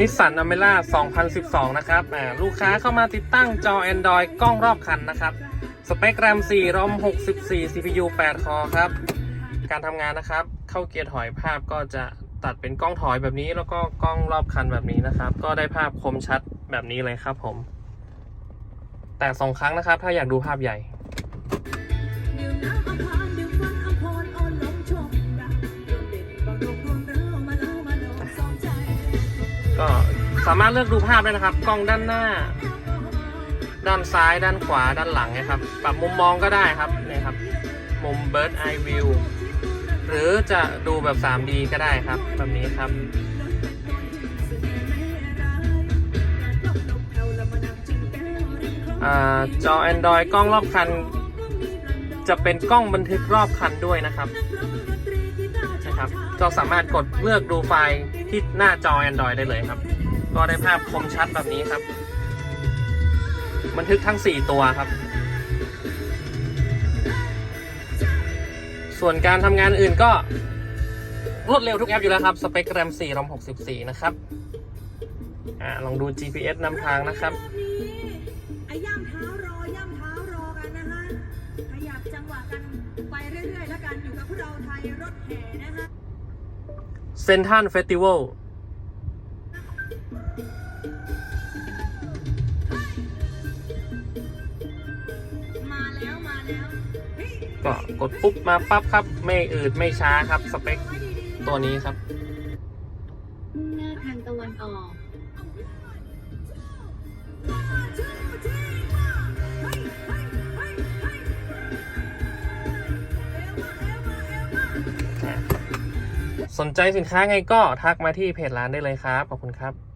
นิสสันอเมร่า2012 นะครับอ่าลูกค้าเข้ามาติดตั้งจอ Android กล้องรอบคันนะครับ สเปคแรม 4 รอม 64 CPU 8 คอครับ การทำงานนะครับ เข้าเกียร์ถอยภาพก็จะตัดเป็นกล้องถอยแบบนี้ แล้วก็กล้องรอบคันแบบนี้นะครับ ก็ได้ภาพคมชัดแบบนี้เลยครับผม แต่สองครั้งนะครับ ถ้าอยากดูภาพใหญ่ ก็สามารถเลือกดูภาพได้นะครับ กล้องด้านหน้า ด้านซ้าย ด้านขวา ด้านหลังนะครับ ปรับมุมมองก็ได้ครับนี่ครับ มุม Bird Eye View หรือจะดูแบบ 3D ก็ได้ครับ แบบนี้ครับอจอ Android กล้องรอบคัน จะเป็นกล้องบันทึกรอบคันด้วยนะครับ ครับ ก็สามารถกดเลือกดูไฟล์ที่หน้าจอ Android ได้เลยครับ ก็ได้ภาพคมชัดแบบนี้ครับ บันทึกทั้ง 4 ตัวครับ ส่วนการทำงานอื่นก็รวดเร็วทุกแอปอยู่แล้วครับ สเปคแรม4รอม64 นะครับ อ่า ลองดู GPS นำทางนะครับ ไปเรื่อยๆแล้วกันอยู่กับพวกเราไทยรถแห่นะฮะเซนทันเฟสติวัลมาแล้วมาแล้วเฮ้ยก็กดปุ๊บมาปั๊บครับ ไม่อืดไม่ช้าครับ สเปคไว้ดีๆตัวนี้ครับ มุ่งหน้าทางตะวันออก สนใจสินค้าไงก็ทักมาที่เพจร้านได้เลยครับ ขอบคุณครับ